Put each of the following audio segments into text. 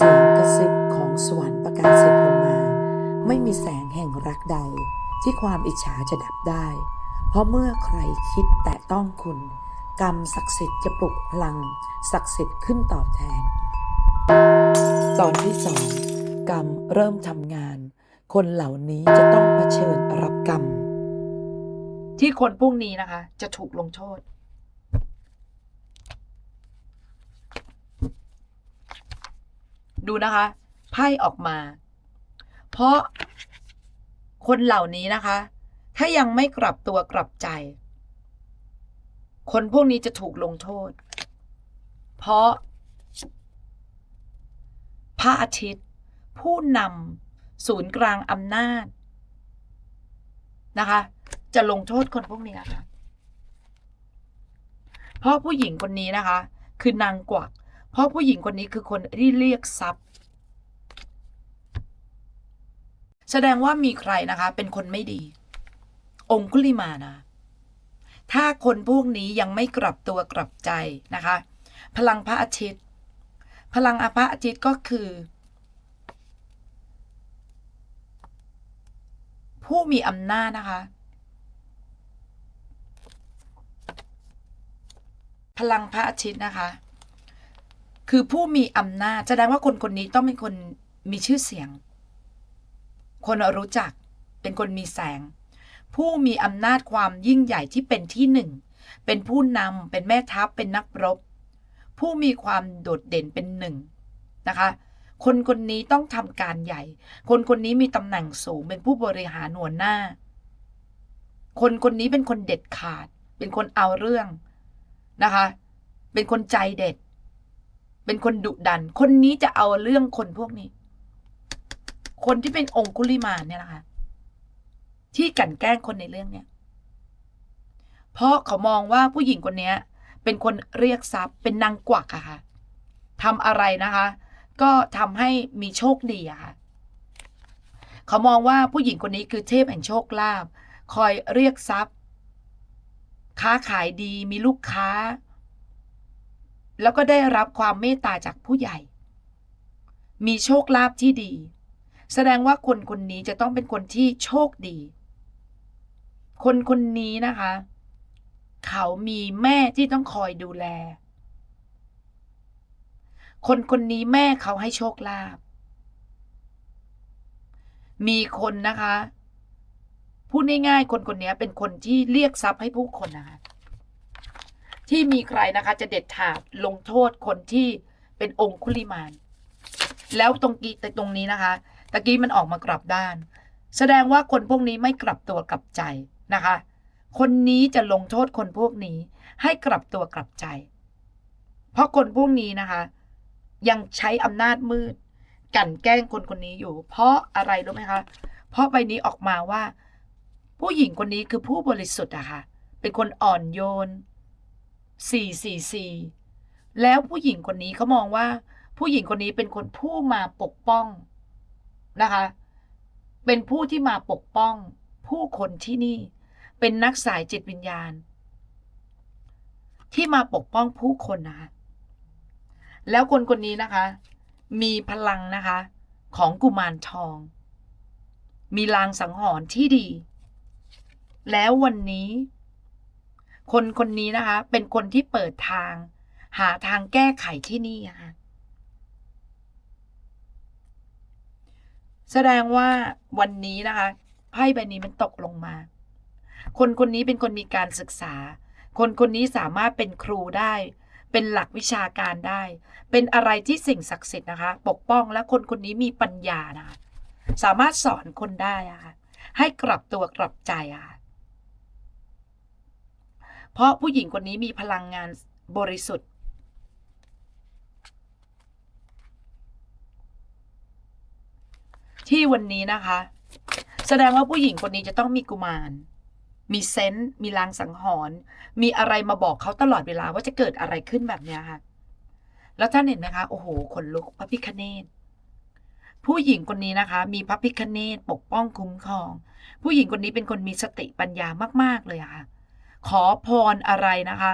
เสียงกระซิบของสวรรค์ประกาศสิทธิ์ลงมา ไม่มีแสงแห่งรักใด ที่ความอิจฉาจะดับได้ เพราะเมื่อใครคิดแตะต้องคุณ กรรมศักดิ์สิทธิ์จะปลุกพลัง ศักดิ์สิทธิ์ขึ้นตอบแทน ตอนที่สองกรรมเริ่มทำงาน คนเหล่านี้จะต้องเผชิญรับกรรม ที่คนพวกนี้นะคะ จะถูกลงโทษ ดูนะคะไพ่ออกมา เพราะคนเหล่านี้นะคะ ถ้ายังไม่กลับตัวกลับใจ คนพวกนี้จะถูกลงโทษ เพราะพระอาทิตย์ ผู้นำศูนย์กลางอำนาจนะคะ จะลงโทษคนพวกนี้นะคะเพราะผู้หญิงคนนี้นะคะ คือนางกวัก เพราะผู้หญิงคนนี้คือคนที่เรียกทรัพย์ แสดงว่ามีใครนะคะ เป็นคนไม่ดี องคุลิมานะถ้าคนพวกนี้ยังไม่กลับตัวกลับใจนะคะ พลังพระอาทิตย์ พลังอพระอาทิตย์ก็คือ ผู้มีอำนาจนะคะ พลังพระอาทิตย์นะคะ คือผู้มีอำนาจแสดงว่าคนคนนี้ต้องเป็นคนมีชื่อเสียง คนรู้จักเป็นคนมีแสง ผู้มีอำนาจความยิ่งใหญ่ที่เป็นที่หนึ่ง เป็นผู้นำเป็นแม่ทัพเป็นนักรบ ผู้มีความโดดเด่นเป็นหนึ่งนะคะคนคนนี้ต้องทำการใหญ่ คนคนนี้มีตำแหน่งสูงเป็นผู้บริหารหัวหน้า คนคนนี้เป็นคนเด็ดขาด เป็นคนเอาเรื่องนะคะ เป็นคนใจเด็ด เป็นคนดุดัน คนนี้จะเอาเรื่องคนพวกนี้ คนที่เป็นองคุลิมานเนี่ยนะคะที่กลั่นแกล้งคนในเรื่องเนี้ยเพราะเขามองว่าผู้หญิงคนเนี้ยเป็นคนเรียกทรัพย์ เป็นนางกวักอะค่ะทำอะไรนะคะ ก็ทำให้มีโชคดีอะค่ะ เขามองว่าผู้หญิงคนนี้คือเทพแห่งโชคลาภคอยเรียกทรัพย์ ค้าขายดีมีลูกค้า แล้วก็ได้รับความเมตตาจากผู้ใหญ่ มีโชคลาภที่ดี แสดงว่าคนคนนี้จะต้องเป็นคนที่โชคดี คนคนนี้นะคะ เขามีแม่ที่ต้องคอยดูแล คนคนนี้แม่เขาให้โชคลาภมีคนนะคะ พูดง่ายๆ คนคนนี้เป็นคนที่เรียกทรัพย์ให้ผู้คนนะคะ ที่มีใครนะคะ จะเด็ดขาดลงโทษคนที่เป็นองคุลิมาน แล้วตรงกี้แต่ตรงนี้นะคะตะกี้มันออกมากลับด้าน แสดงว่าคนพวกนี้ไม่กลับตัวกลับใจนะคะ คนนี้จะลงโทษคนพวกนี้ ให้กลับตัวกลับใจ เพราะคนพวกนี้นะคะ ยังใช้อำนาจมืดกั่นแกล้งคนคนนี้อยู่ เพราะอะไรรู้ไหมคะ เพราะใบนี้ออกมาว่า ผู้หญิงคนนี้คือผู้บริสุทธิ์อะค่ะ เป็นคนอ่อนโยน สี่สี่สี่แล้วผู้หญิงคนนี้เขามองว่า ผู้หญิงคนนี้เป็นคนผู้มาปกป้องนะคะ เป็นผู้ที่มาปกป้อง ผู้คนที่นี่ เป็นนักสายจิตวิญญาณ ที่มาปกป้องผู้คนนะคะแล้วคนคนนี้นะคะ มีพลังนะคะ ของกุมารทอง มีลางสังหรณ์ที่ดี แล้ววันนี้ คนคนนี้นะคะ เป็นคนที่เปิดทาง หาทางแก้ไขที่นี่อะค่ะแสดงว่าวันนี้นะคะไพ่ใบนี้มันตกลงมา คนคนนี้เป็นคนมีการศึกษา คนคนนี้สามารถเป็นครูได้ เป็นหลักวิชาการได้ เป็นอะไรที่สิ่งศักดิ์สิทธิ์นะคะ ปกป้องและคนคนนี้มีปัญญานะคะสามารถสอนคนได้ะค่ะให้กลับตัวกลับใจอะค่ะ เพราะผู้หญิงคนนี้มีพลังงานบริสุทธิ์ ที่วันนี้นะคะ แสดงว่าผู้หญิงคนนี้จะต้องมีกุมาร มีเซนต์มีลางสังหรณ์มีอะไรมาบอกเขาตลอดเวลาว่าจะเกิดอะไรขึ้นแบบนี้ค่ะ แล้วท่านเห็นไหมคะ โอ้โหขนลุกพระพิคเนตผู้หญิงคนนี้นะคะ มีพระพิคเนตปกป้องคุ้มครอง ผู้หญิงคนนี้เป็นคนมีสติปัญญามาก ๆ เลยค่ะ ขอพรอะไรนะคะ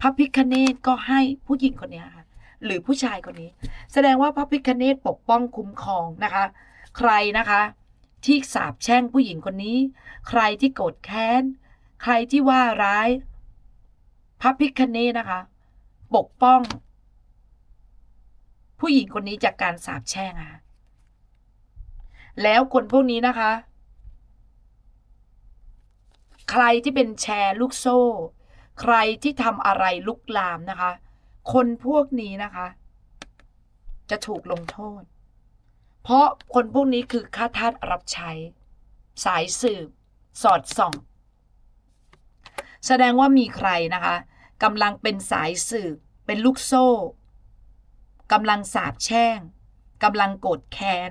พระพิคเนตก็ให้ผู้หญิงคนนี้ค่ะ หรือผู้ชายคนนี้ แสดงว่าพระพิคเนตปกป้องคุ้มครองนะคะ ใครนะคะ ที่สาบแช่งผู้หญิงคนนี้ ใครที่โกรธแค้น ใครที่ว่าร้ายพระพิคเนตนะคะ ปกป้อง ผู้หญิงคนนี้จากการสาบแช่งอะค่ะแล้วคนพวกนี้นะคะ ใครที่เป็นแชร์ลูกโซ่ ใครที่ทำอะไรลุกลามนะคะ คนพวกนี้นะคะ จะถูกลงโทษ เพราะคนพวกนี้คือข้าทาสรับใช้ สายสืบ สอดส่อง แสดงว่ามีใครนะคะกำลังเป็นสายสืบ เป็นลูกโซ่กำลังสาบแช่งกำลังโกรธแค้น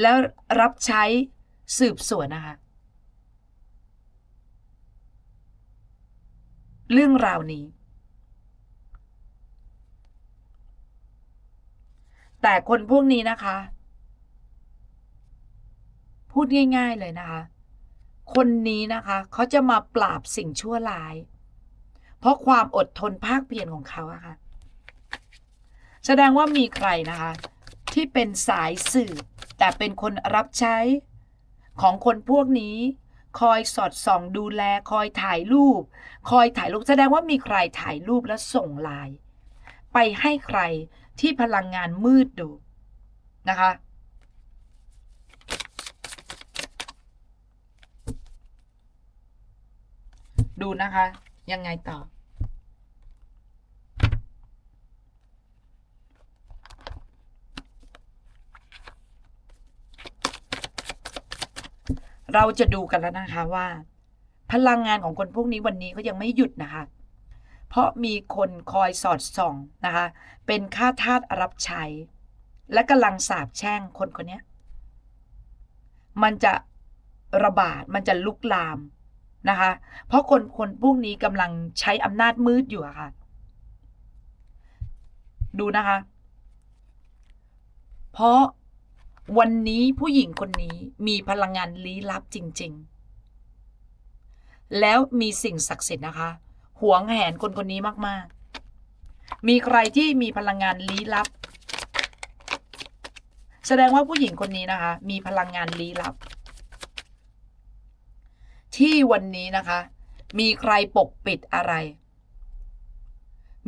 แล้วรับใช้สืบสวนนะคะ เรื่องราวนี้ แต่คนพวกนี้นะคะ พูดง่าย ๆเลยนะคะ คนนี้นะคะเขาจะมาปราบสิ่งชั่วร้าย เพราะความอดทนภาคเพียรของเขาอะค่ะ แสดงว่ามีใครนะคะ ที่เป็นสายสืบแต่เป็นคนรับใช้ของคนพวกนี้ คอยสอดส่องดูแลคอยถ่ายรูป คอยถ่ายรูปแสดงว่ามีใครถ่ายรูปแล้วส่งไลน์ไปให้ใครที่พลังงานมืดดูนะคะ ดูนะคะ ยังไงต่อ เราจะดูกันแล้วนะคะว่า พลังงานของคนพวกนี้วันนี้เขายังไม่หยุดนะคะ เพราะมีคนคอยสอดส่องนะคะ เป็นข้าทาสรับใช้ และกำลังสาบแช่งคนคนนี้มันจะระบาดมันจะลุกลามนะคะ เพราะคนคนพวกนี้กำลังใช้อำนาจมืดอยู่อะค่ะ ดูนะคะ เพราะ วันนี้ผู้หญิงคนนี้มีพลังงานลี้ลับจริง ๆ แล้วมีสิ่งศักดิ์สิทธิ์นะคะ หวงแหนคนคนนี้มาก ๆ มีใครที่มีพลังงานลี้ลับ แสดงว่าผู้หญิงคนนี้นะคะ มีพลังงานลี้ลับ ที่วันนี้นะคะ มีใครปกปิดอะไร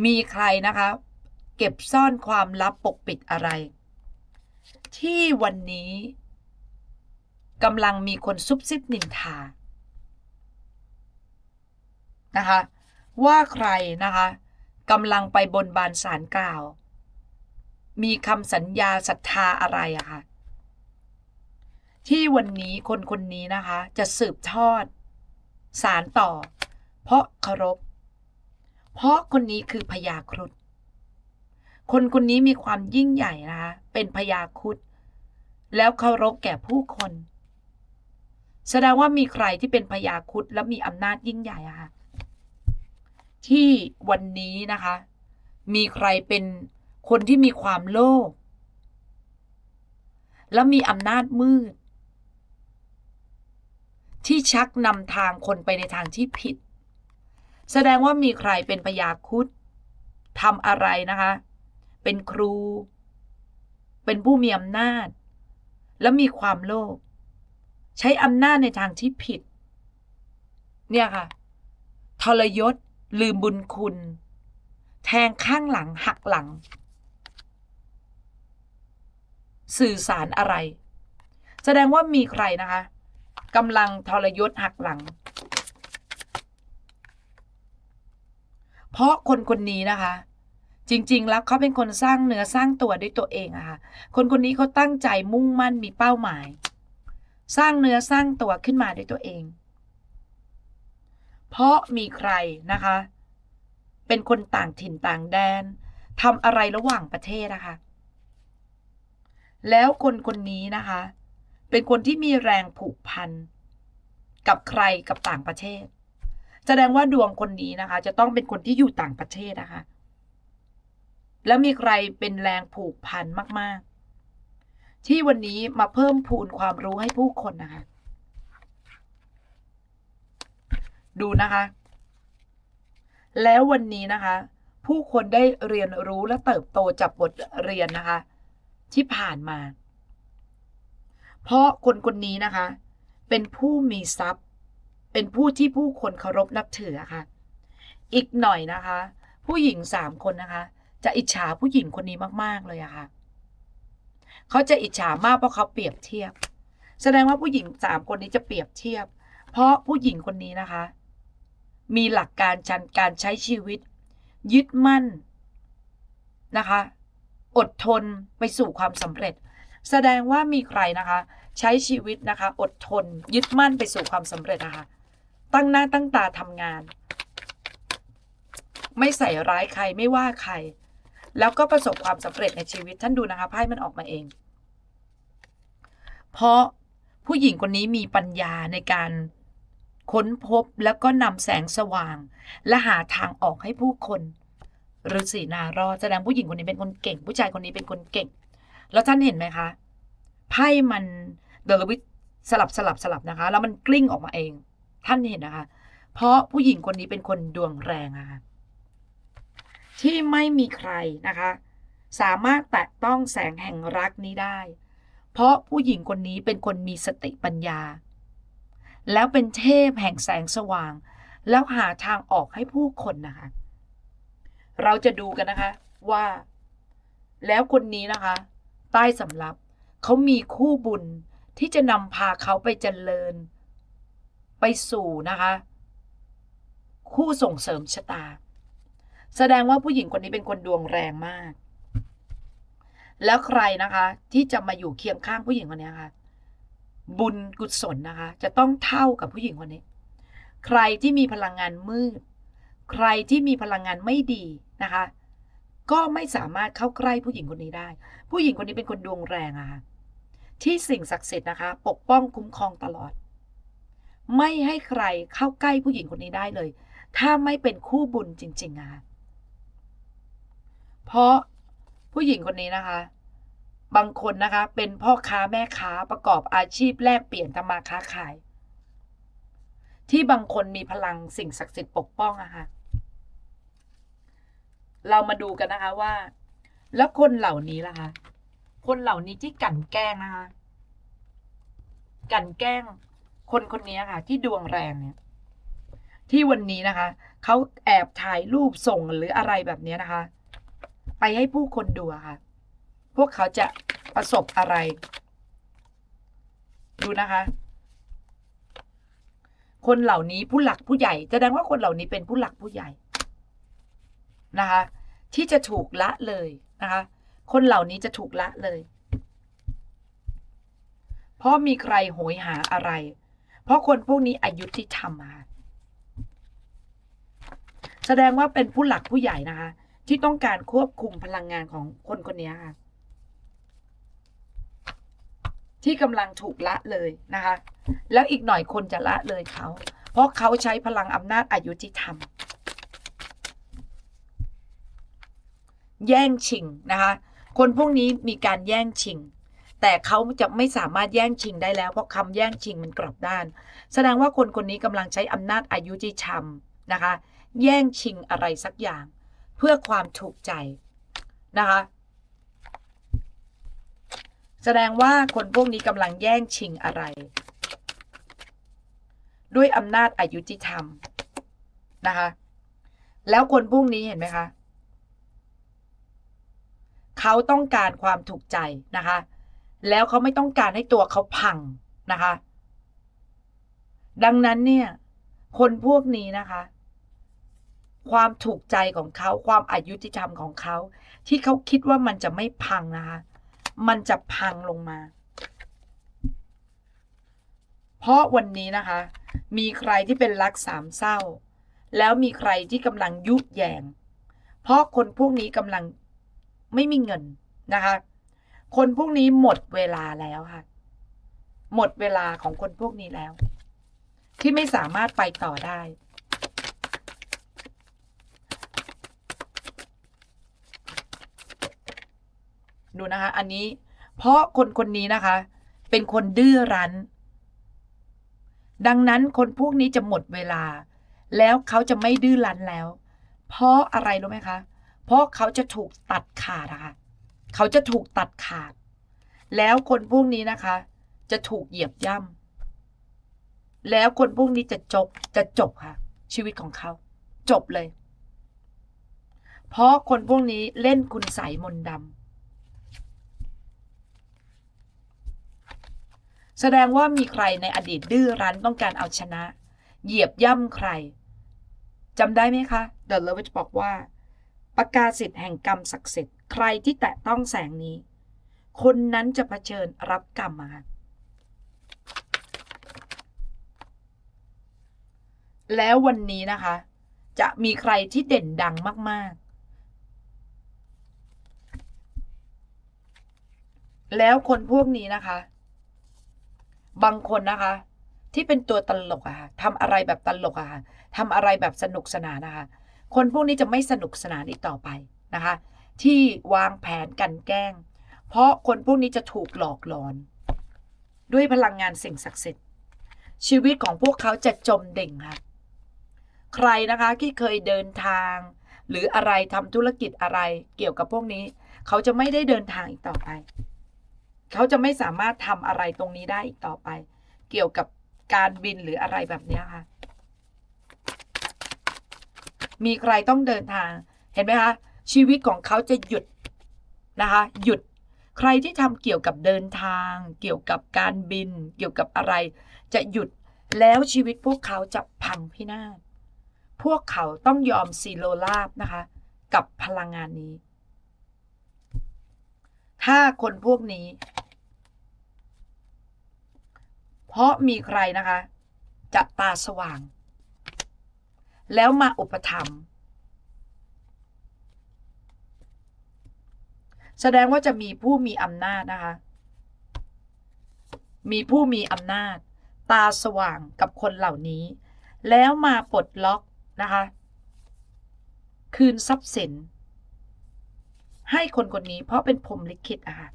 มีใครนะคะ เก็บซ่อนความลับปกปิดอะไร ที่วันนี้กำลังมีคนซุบซิบนินทานะคะ ว่าใครนะคะกำลังไปบนบานสารกล่าว มีคำสัญญาศรัทธาอะไรอะคะที่วันนี้คนคนนี้นะคะ จะสืบทอด สารต่อ เพราะเคารพเพราะคนนี้คือพญาครุฑ คนคนนี้มีความยิ่งใหญ่นะคะเป็นพญาครุฑแล้วเคารพแก่ผู้คน แสดงว่ามีใครที่เป็นพญาครุฑและมีอำนาจยิ่งใหญ่อะค่ะที่วันนี้นะคะ มีใครเป็นคนที่มีความโลภและมีอำนาจมืด ที่ชักนำทางคนไปในทางที่ผิด แสดงว่ามีใครเป็นพยาคุดทำอะไรนะคะ เป็นครู เป็นผู้มีอำนาจ และมีความโลภใช้อำนาจในทางที่ผิด เนี่ยค่ะ ทรยศ ลืมบุญคุณ แทงข้างหลังหักหลัง สื่อสารอะไร แสดงว่ามีใครนะคะกำลังทรยศหักหลัง เพราะคนคนนี้นะคะ จริง ๆ แล้วเขาเป็นคนสร้างเนื้อสร้างตัวด้วยตัวเองอะค่ะคนคนนี้เขาตั้งใจมุ่งมั่นมีเป้าหมาย สร้างเนื้อสร้างตัวขึ้นมาด้วยตัวเอง เพราะมีใครนะคะ เป็นคนต่างถิ่นต่างแดนทำอะไรระหว่างประเทศนะคะแล้วคนคนนี้นะคะ เป็นคนที่มีแรงผูกพัน กับใครกับต่างประเทศ แสดงว่าดวงคนนี้นะคะ จะต้องเป็นคนที่อยู่ต่างประเทศนะคะ แล้วมีใครเป็นแรงผูกพันมาก ๆ ที่วันนี้มาเพิ่มพูนความรู้ให้ผู้คนนะคะ ดูนะคะ แล้ววันนี้นะคะ ผู้คนได้เรียนรู้และเติบโตจากบทเรียนนะคะ ที่ผ่านมา เพราะคนคนนี้นะคะ เป็นผู้มีทรัพย์ เป็นผู้ที่ผู้คนเคารพนับถือะค่ะ อีกหน่อยนะคะ ผู้หญิงสามคนนะคะ จะอิจฉาผู้หญิงคนนี้มาก ๆ เลยอะค่ะ เขาจะอิจฉามากเพราะเขาเปรียบเทียบ แสดงว่าผู้หญิงสามคนนี้จะเปรียบเทียบ เพราะผู้หญิงคนนี้นะคะ มีหลักการชันการใช้ชีวิต ยึดมั่นนะคะ อดทนไปสู่ความสำเร็จ แสดงว่ามีใครนะคะ ใช้ชีวิตนะคะ อดทน ยึดมั่นไปสู่ความสำเร็จนะคะ ตั้งหน้าตั้งตาทำงาน ไม่ใส่ร้ายใครไม่ว่าใคร แล้วก็ประสบความสำเร็จในชีวิตท่านดูนะคะไพ่มันออกมาเอง เพราะผู้หญิงคนนี้มีปัญญาในการค้นพบแล้วก็นำแสงสว่าง และหาทางออกให้ผู้คนฤาษีนารอดแสดงผู้หญิงคนนี้เป็นคนเก่ง ผู้ชายคนนี้เป็นคนเก่ง แล้วท่านเห็นไหมคะไพ่มันเดลวิทสลับสลับสลับนะคะ แล้วมันกลิ้งออกมาเอง ท่านเห็นนะคะ เพราะผู้หญิงคนนี้เป็นคนดวงแรงอะค่ะ ที่ไม่มีใครนะคะ สามารถแตะต้องแสงแห่งรักนี้ได้ เพราะผู้หญิงคนนี้เป็นคนมีสติปัญญา แล้วเป็นเทพแห่งแสงสว่าง แล้วหาทางออกให้ผู้คนนะคะ เราจะดูกันนะคะว่า แล้วคนนี้นะคะ ใต้สำรับเขามีคู่บุญที่จะนำพาเขาไปเจริญ ไปสู่นะคะ คู่ส่งเสริมชะตา แสดงว่าผู้หญิงคนนี้เป็นคนดวงแรงมาก แล้วใครนะคะ ที่จะมาอยู่เคียงข้างผู้หญิงคนนี้ค่ะ บุญกุศลนะคะ จะต้องเท่ากับผู้หญิงคนนี้ ใครที่มีพลังงานมืด ใครที่มีพลังงานไม่ดีนะคะ ก็ไม่สามารถเข้าใกล้ผู้หญิงคนนี้ได้ ผู้หญิงคนนี้เป็นคนดวงแรงอะค่ะที่สิ่งศักดิ์สิทธิ์นะคะ ปกป้องคุ้มครองตลอด ไม่ให้ใครเข้าใกล้ผู้หญิงคนนี้ได้เลย ถ้าไม่เป็นคู่บุญจริงๆอะค่ะ เพราะผู้หญิงคนนี้นะคะ บางคนนะคะ เป็นพ่อค้าแม่ค้าประกอบอาชีพแลกเปลี่ยนทำมาค้าขาย ที่บางคนมีพลังสิ่งศักดิ์สิทธิ์ปกป้องอะค่ะเรามาดูกันนะคะว่า แล้วคนเหล่านี้ล่ะคะคนเหล่านี้ที่กันแกล้งนะคะกันแกล้งคนคนนี้ค่ะ ที่ดวงแรงเนี่ย ที่วันนี้นะคะเขาแอบถ่ายรูปส่งหรืออะไรแบบนี้นะคะ ไปให้ผู้คนดูค่ะ พวกเขาจะประสบอะไร ดูนะคะ คนเหล่านี้ผู้หลักผู้ใหญ่แสดงว่าคนเหล่านี้เป็นผู้หลักผู้ใหญ่นะคะ ที่จะถูกละเลยนะคะ คนเหล่านี้จะถูกละเลย เพราะมีใครโหยหาอะไร เพราะคนพวกนี้อายุที่ทำมาแสดงว่าเป็นผู้หลักผู้ใหญ่นะคะ ที่ต้องการควบคุมพลังงานของคนคนนี้ค่ะ ที่กำลังถูกละเลยนะคะ แล้วอีกหน่อยคนจะละเลยเขา เพราะเขาใช้พลังอำนาจอายุที่ทำแย่งชิงนะคะ คนพวกนี้มีการแย่งชิงแต่เขาจะไม่สามารถแย่งชิงได้แล้วเพราะคำแย่งชิงมันกลับด้าน แสดงว่าคนคนนี้กำลังใช้อำนาจอายุที่ทำนะคะ แย่งชิงอะไรสักอย่าง เพื่อความถูกใจนะคะ แสดงว่าคนพวกนี้กำลังแย่งชิงอะไร ด้วยอำนาจอายุติธรรมนะคะ แล้วคนพวกนี้เห็นไหมคะเขาต้องการความถูกใจนะคะ แล้วเขาไม่ต้องการให้ตัวเขาพังนะคะ ดังนั้นเนี่ย คนพวกนี้นะคะ ความถูกใจของเขาความอายุติธรรมของเขา ที่เขาคิดว่ามันจะไม่พังนะคะ มันจะพังลงมา เพราะวันนี้นะคะ มีใครที่เป็นรักสามเศร้า แล้วมีใครที่กำลังยุแยง เพราะคนพวกนี้กำลังไม่มีเงินนะคะ คนพวกนี้หมดเวลาแล้วค่ะ หมดเวลาของคนพวกนี้แล้ว ที่ไม่สามารถไปต่อได้ ดูนะคะ อันนี้ เพราะคนคนนี้นะคะ เป็นคนดื้อรั้น ดังนั้นคนพวกนี้จะหมดเวลา แล้วเขาจะไม่ดื้อรั้นแล้ว เพราะอะไรรู้ไหมคะ เพราะเขาจะถูกตัดขาดะค่ะเขาจะถูกตัดขาด แล้วคนพวกนี้นะคะ จะถูกเหยียบย่ำแล้วคนพวกนี้จะจบจะจบค่ะ ชีวิตของเขา จบเลย เพราะคนพวกนี้เล่นคุณใสมนดำ แสดงว่ามีใครในอดีตดื้อรั้นต้องการเอาชนะ เหยียบย่ำใครจำได้ไหมคะเดอะเลวิชบอกว่าประกาศสิทธิ์แห่งกรรมศักดิ์สิทธิ์ใครที่แตะต้องแสงนี้ คนนั้นจะเผชิญรับกรรมมาแล้ววันนี้นะคะ จะมีใครที่เด่นดังมาก ๆ แล้วคนพวกนี้นะคะ บางคนนะคะ ที่เป็นตัวตลกอะค่ะทำอะไรแบบตลกอะค่ะทำอะไรแบบสนุกสนานนะคะ คนพวกนี้จะไม่สนุกสนานอีกต่อไปนะคะ ที่วางแผนกันแกล้ง เพราะคนพวกนี้จะถูกหลอกหลอน ด้วยพลังงานสิ่งศักดิ์สิทธิ์ ชีวิตของพวกเขาจะจมดิ่งค่ะใครนะคะที่เคยเดินทาง หรืออะไรทำธุรกิจอะไรเกี่ยวกับพวกนี้ เขาจะไม่ได้เดินทางอีกต่อไป เขาจะไม่สามารถทำอะไรตรงนี้ได้อีกต่อไป เกี่ยวกับการบินหรืออะไรแบบนี้ค่ะ มีใครต้องเดินทาง เห็นไหมคะ ชีวิตของเขาจะหยุดนะคะ หยุด ใครที่ทำเกี่ยวกับเดินทาง เกี่ยวกับการบิน เกี่ยวกับอะไร จะหยุด แล้วชีวิตพวกเขาจะพังพินาศ พวกเขาต้องยอมซีโรลาบนะคะ กับพลังงานนี้ ถ้าคนพวกนี้ เพราะมีใครนะคะ จะตาสว่าง แล้วมาอุปถัมภ์แสดงว่าจะมีผู้มีอำนาจนะคะ มีผู้มีอำนาจ ตาสว่างกับคนเหล่านี้ แล้วมาปลดล็อกนะคะ คืนทรัพย์สิน ให้คนคนนี้เพราะเป็นพรมลิขิตอะค่ะ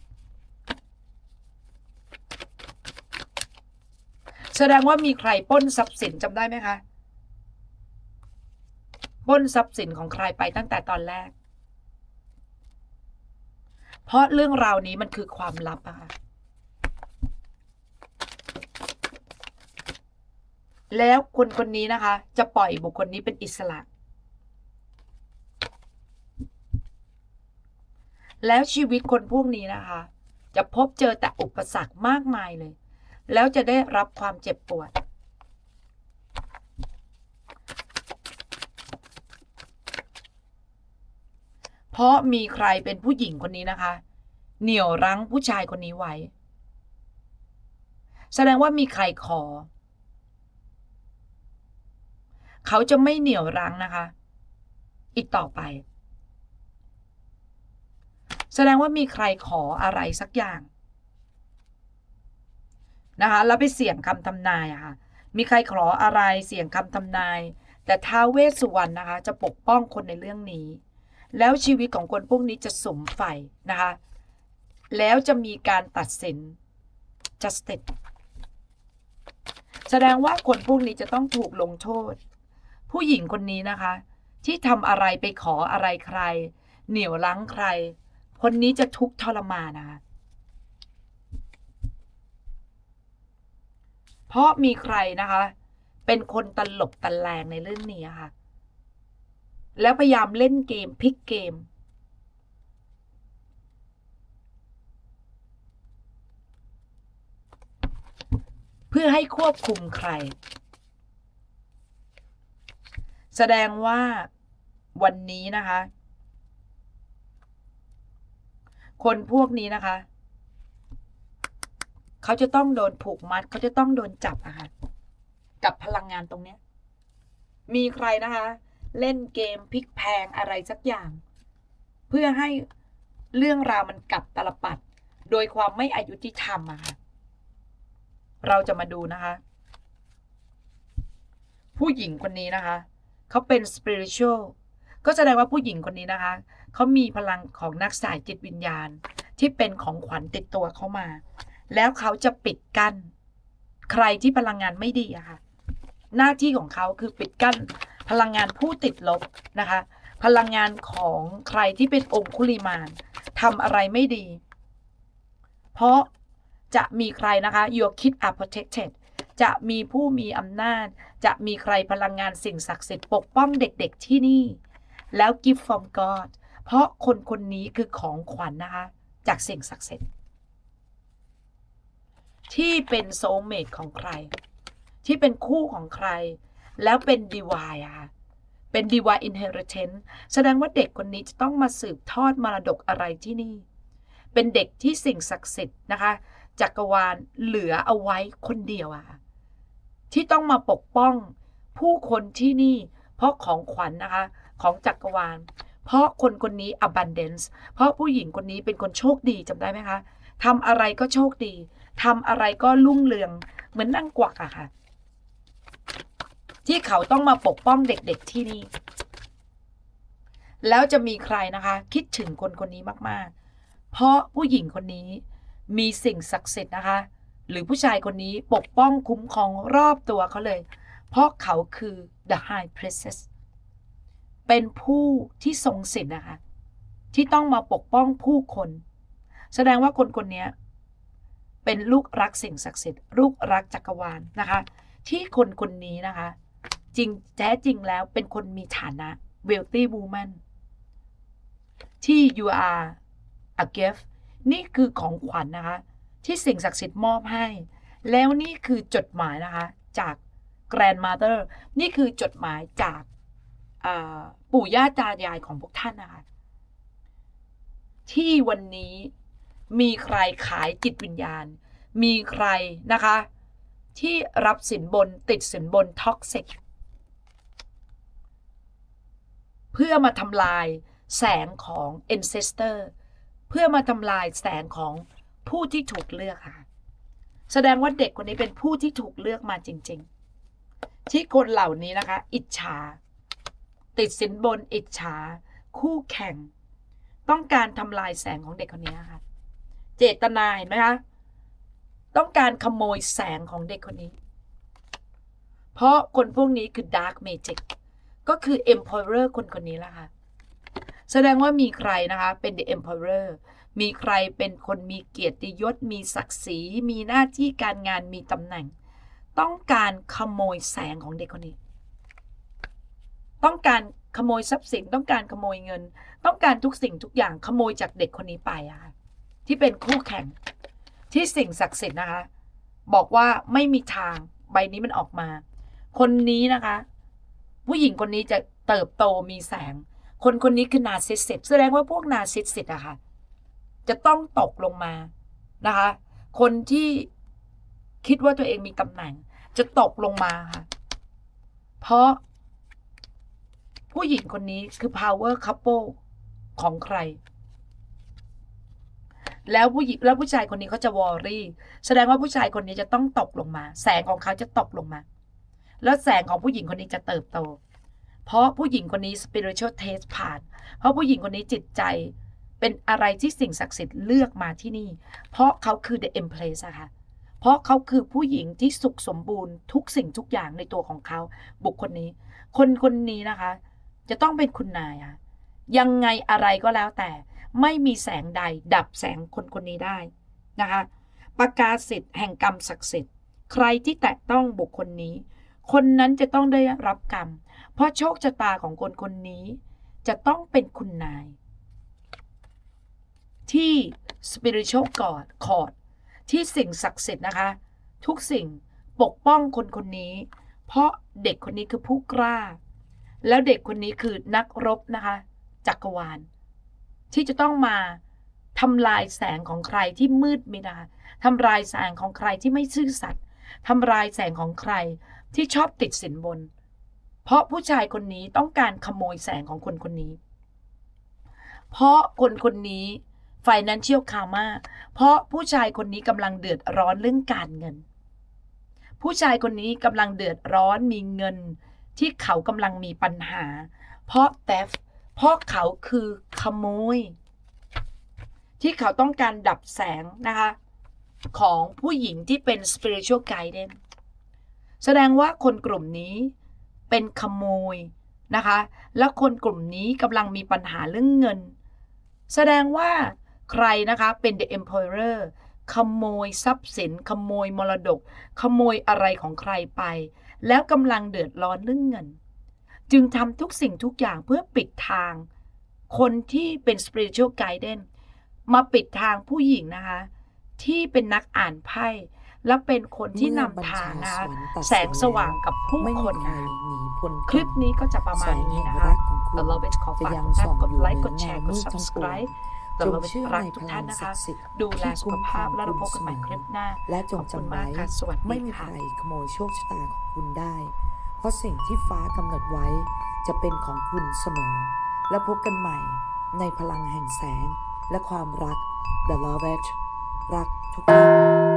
แสดงว่ามีใครป้นทรัพย์สินจำได้ไหมคะป้นทรัพย์สินของใครไปตั้งแต่ตอนแรก เพราะเรื่องราวนี้มันคือความลับอะค่ะแล้วคนคนนี้นะคะ จะปล่อยบุคคลนี้เป็นอิสระ แล้วชีวิตคนพวกนี้นะคะ จะพบเจอแต่อุปสรรคมากมายเลย แล้วจะได้รับความเจ็บปวด เพราะมีใครเป็นผู้หญิงคนนี้นะคะ เหนี่ยวรั้งผู้ชายคนนี้ไว้ แสดงว่ามีใครขอ เขาจะไม่เหนี่ยวรั้งนะคะ อีกต่อไป แสดงว่ามีใครขออะไรสักอย่าง นะคะแล้วไปเสี่ยงคำทำนายอะค่ะมีใครขออะไรเสี่ยงคำทำนาย แต่ท้าวเวสสุวรรณนะคะ จะปกป้องคนในเรื่องนี้ แล้วชีวิตของคนพวกนี้จะสมใฝ่นะคะ แล้วจะมีการตัดสิน justice แสดงว่าคนพวกนี้จะต้องถูกลงโทษ ผู้หญิงคนนี้นะคะ ที่ทำอะไรไปขออะไรใคร เหนี่ยวรั้งใคร คนนี้จะทุกข์ทรมานนะคะ เพราะมีใครนะคะ เป็นคนตลบตะแลงในเรื่องนี้ค่ะ แล้วพยายามเล่นเกมพลิกเกม เพื่อให้ควบคุมใคร แสดงว่าวันนี้นะคะ คนพวกนี้นะคะ เขาจะต้องโดนผูกมัด เขาจะต้องโดนจับอะค่ะ กับพลังงานตรงเนี้ย มีใครนะคะ เล่นเกมพลิกแพลงอะไรสักอย่าง เพื่อให้เรื่องราวมันกลับตลปัด โดยความไม่อายุติธรรมอะค่ะ เราจะมาดูนะคะ ผู้หญิงคนนี้นะคะ เขาเป็น spiritual ก็แสดงว่าผู้หญิงคนนี้นะคะ เขามีพลังของนักสายจิตวิญญาณที่เป็นของขวัญติดตัวเขามา แล้วเขาจะปิดกั้นใครที่พลังงานไม่ดีอะค่ะ หน้าที่ของเขาคือปิดกั้นพลังงานผู้ติดลบนะคะ พลังงานของใครที่เป็นองคุลิมานทำอะไรไม่ดี เพราะจะมีใครนะคะ your kids are protected จะมีผู้มีอำนาจ จะมีใครพลังงานสิ่งศักดิ์สิทธิ์ปกป้องเด็กๆที่นี่ แล้ว gift from God เพราะคนคนนี้คือของขวัญนนะคะ จากสิ่งศักดิ์สิทธิ์ ที่เป็นโซเมตของใคร ที่เป็นคู่ของใคร แล้วเป็นดีวายอะค่ะเป็นดีวายอินเฮอร์เทนแสดงว่าเด็กคนนี้จะต้องมาสืบทอดมรดกอะไรที่นี่ เป็นเด็กที่สิ่งศักดิ์สิทธิ์นะคะจักรวาลเหลือเอาไว้คนเดียวอะค่ะที่ต้องมาปกป้องผู้คนที่นี่ เพราะของขวัญนะคะของจักรวาล เพราะคนคนนี้ abundance เพราะผู้หญิงคนนี้เป็นคนโชคดีจำได้ไหมคะทำอะไรก็โชคดี ทำอะไรก็รุ่งเรืองเหมือนนั่งกวักอะค่ะ ที่เขาต้องมาปกป้องเด็กๆที่นี่ แล้วจะมีใครนะคะ คิดถึงคนคนนี้มากๆ เพราะผู้หญิงคนนี้มีสิ่งศักดิ์สิทธิ์นะคะ หรือผู้ชายคนนี้ปกป้องคุ้มครองรอบตัวเขาเลย เพราะเขาคือ the high priestess เป็นผู้ที่ทรงสิทธิ์นะคะ ที่ต้องมาปกป้องผู้คน แสดงว่าคนคนนี้ เป็นลูกรักสิ่งศักดิ์สิทธิ์ลูกรักจักรวาลนะคะ ที่คนคนนี้นะคะ จริงแท้จริงแล้วเป็นคนมีฐานะ wealthy woman ที่ you are a gift นี่คือของขวัญนะคะ ที่สิ่งศักดิ์สิทธิ์มอบให้ แล้วนี่คือจดหมายนะคะ จาก grandmother นี่คือจดหมายจากปู่ย่าตายายของพวกท่านนะคะที่วันนี้ มีใครขายจิตวิญญาณ มีใครนะคะ ที่รับสินบนติดสินบนท็อกซิกเพื่อมาทำลายแสงของ ancestor เพื่อมาทำลายแสงของผู้ที่ถูกเลือกค่ะ แสดงว่าเด็กคนนี้เป็นผู้ที่ถูกเลือกมาจริง ๆ ที่คนเหล่านี้นะคะ อิจฉา ติดสินบนอิจฉา คู่แข่ง ต้องการทำลายแสงของเด็กคนนี้ค่ะ เจตนาเห็นไหมคะต้องการขโมยแสงของเด็กคนนี้ เพราะคนพวกนี้คือ Dark Magic ก็คือ Emperor คนคนนี้แหละค่ะ แสดงว่ามีใครนะคะเป็น The Emperor มีใครเป็นคนมีเกียรติยศ มีศักดิ์ศรี มีหน้าที่การงานมีตำแหน่ง ต้องการขโมยแสงของเด็กคนนี้ ต้องการขโมยทรัพย์สิน ต้องการขโมยเงิน ต้องการทุกสิ่งทุกอย่างขโมยจากเด็กคนนี้ไปอะค่ะ ที่เป็นคู่แข่งที่สิ่งศักดิ์สิทธิ์นะคะ บอกว่าไม่มีทางใบนี้มันออกมา คนนี้นะคะ ผู้หญิงคนนี้จะเติบโตมีแสง คนคนนี้คือนาซิสซิสแสดงว่าพวกนาซิสซิสอะค่ะจะต้องตกลงมานะคะ คนที่คิดว่าตัวเองมีตำแหน่ง จะตกลงมาค่ะ เพราะ ผู้หญิงคนนี้คือ power couple ของใคร แล้วผู้หญิงแล้วผู้ชายคนนี้เขาจะวอรี่ แสดงว่าผู้ชายคนนี้จะต้องตกลงมา แสงของเขาจะตกลงมา แล้วแสงของผู้หญิงคนนี้จะเติบโต เพราะผู้หญิงคนนี้ spiritual taste ผ่าน เพราะผู้หญิงคนนี้จิตใจเป็นอะไรที่สิ่งศักดิ์สิทธิ์เลือกมาที่นี่ เพราะเขาคือ the empress อะค่ะ เพราะเขาคือผู้หญิงที่สุขสมบูรณ์ทุกสิ่งทุกอย่างในตัวของเขา บุคคลนี้ คนคนนี้นะคะ จะต้องเป็นคุณนายอะยังไงอะไรก็แล้วแต่ ไม่มีแสงใดดับแสงคนคนนี้ได้นะคะประกาศสิทธิ์แห่งกรรมศักดิ์สิทธิ์ ใครที่แตะต้องบุคคลนี้ คนนั้นจะต้องได้รับกรรม เพราะโชคชะตาของคนคนนี้ จะต้องเป็นคุณนาย ที่ spiritual god court ที่สิ่งศักดิ์สิทธิ์นะคะ ทุกสิ่งปกป้องคนคนนี้ เพราะเด็กคนนี้คือผู้กล้า แล้วเด็กคนนี้คือนักรบนะคะ จักรวาล ที่จะต้องมาทำลายแสงของใครที่มืดมิดาทำลายแสงของใครที่ไม่ซื่อสัตย์ทำลายแสงของใครที่ชอบติดสินบน เพราะผู้ชายคนนี้ต้องการขโมยแสงของคนคนนี้ เพราะคนคนนี้ financial karma เพราะผู้ชายคนนี้กำลังเดือดร้อนเรื่องการเงิน ผู้ชายคนนี้กำลังเดือดร้อนมีเงินที่เขากำลังมีปัญหา เพราะ theft เพราะเขาคือขโมย ที่เขาต้องการดับแสงนะคะ ของผู้หญิงที่เป็น spiritual guidance แสดงว่าคนกลุ่มนี้เป็นขโมยนะคะ แล้วคนกลุ่มนี้กำลังมีปัญหาเรื่องเงิน แสดงว่าใครนะคะเป็น the emperor ขโมยทรัพย์สิน ขโมยมรดก ขโมยอะไรของใครไป แล้วกำลังเดือดร้อนเรื่องเงิน จึงทำทุกสิ่งทุกอย่างเพื่อปิดทาง คนที่เป็น spiritual guidance มาปิดทางผู้หญิงนะคะ ที่เป็นนักอ่านไพ่และเป็นคนที่นำทางนะคะแสงสว่างกับผู้ไม่คมีนใครนะคะหนีพ้นคลิปนี้ก็จะประมาแสณงนี้แห่งนะคะรักของคุณ The Love is ขอจะฝากยังทุกท่านส่องกดอยู่ไลค์เหกนือดแชเงาร์กมืดดทั้งปวง subscribe จ The ง Love is เชื่อรักในทุพกลัท่านงนะศัคะกดิ์สิทธิ์ดูแลที่สุขภาพและเราพบกันใหม่คลิปหน้าและจขงอบคุณจำมาไว้กค่ะสวัสไม่ดีมีใคค่ะรขโมยโชคชะตาของคุณได้เพ ราะสิ่งที่ฟ้ากำหนดไว้จะเป็นของคุณเสมอ และพบกันใหม่ในพลังแห่งแสงและความรัก The Love Edge รักทุกท่าน